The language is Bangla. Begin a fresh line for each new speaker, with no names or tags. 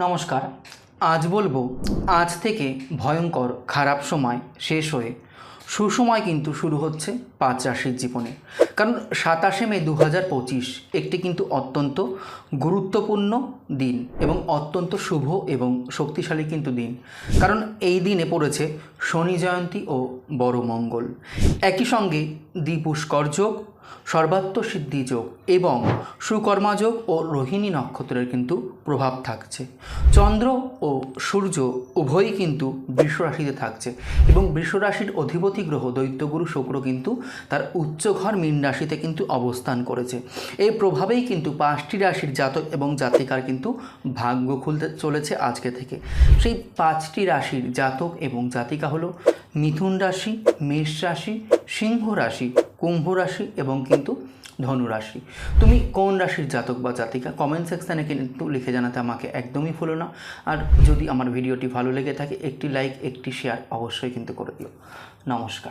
নমস্কার। আজ বলব, আজ থেকে ভয়ঙ্কর খারাপ সময় শেষ হয়ে সুসময় কিন্তু শুরু হচ্ছে পাঁচ রাশির জীবনে। কারণ সাতাশে মে দু পঁচিশ, একটি কিন্তু অত্যন্ত গুরুত্বপূর্ণ দিন এবং অত্যন্ত শুভ এবং শক্তিশালী কিন্তু দিন। কারণ এই দিনে পড়েছে শনি জয়ন্তী ও বড় মঙ্গল। একই সঙ্গে দ্বিপুষ্কর যোগ, সর্বাত্ম সিদ্ধি যোগ এবং সুকর্মাযোগ ও রোহিণী নক্ষত্রের কিন্তু প্রভাব থাকছে। চন্দ্র ও সূর্য উভয়ই কিন্তু বৃষ রাশিতে থাকছে এবং বৃষ রাশির অধিপতি গ্রহ দৈত্যগুরু শুক্র কিন্তু তার উচ্চ ঘর মীন রাশিতে কিন্তু অবস্থান করেছে। এই প্রভাবেই কিন্তু পাঁচটি রাশির জাতক এবং জাতিকার কিন্তু ভাগ্য খুলতে চলেছে আজকে থেকে। সেই পাঁচটি রাশির জাতক এবং জাতিকা হলো মিথুন রাশি, মেষ রাশি, সিংহ রাশি কুম্ভ রাশি এবং কিন্তু ধনু রাশি। তুমি কোন রাশির জাতক বা জাতিকা? কমেন্ট সেকশানে কিন্তু লিখে জানাতে আমাকে একদমই ভুলো না। আর যদি আমার ভিডিওটি ভালো লেগে থাকে, একটি লাইক একটি শেয়ার অবশ্যই কিন্তু করে দিও। নমস্কার।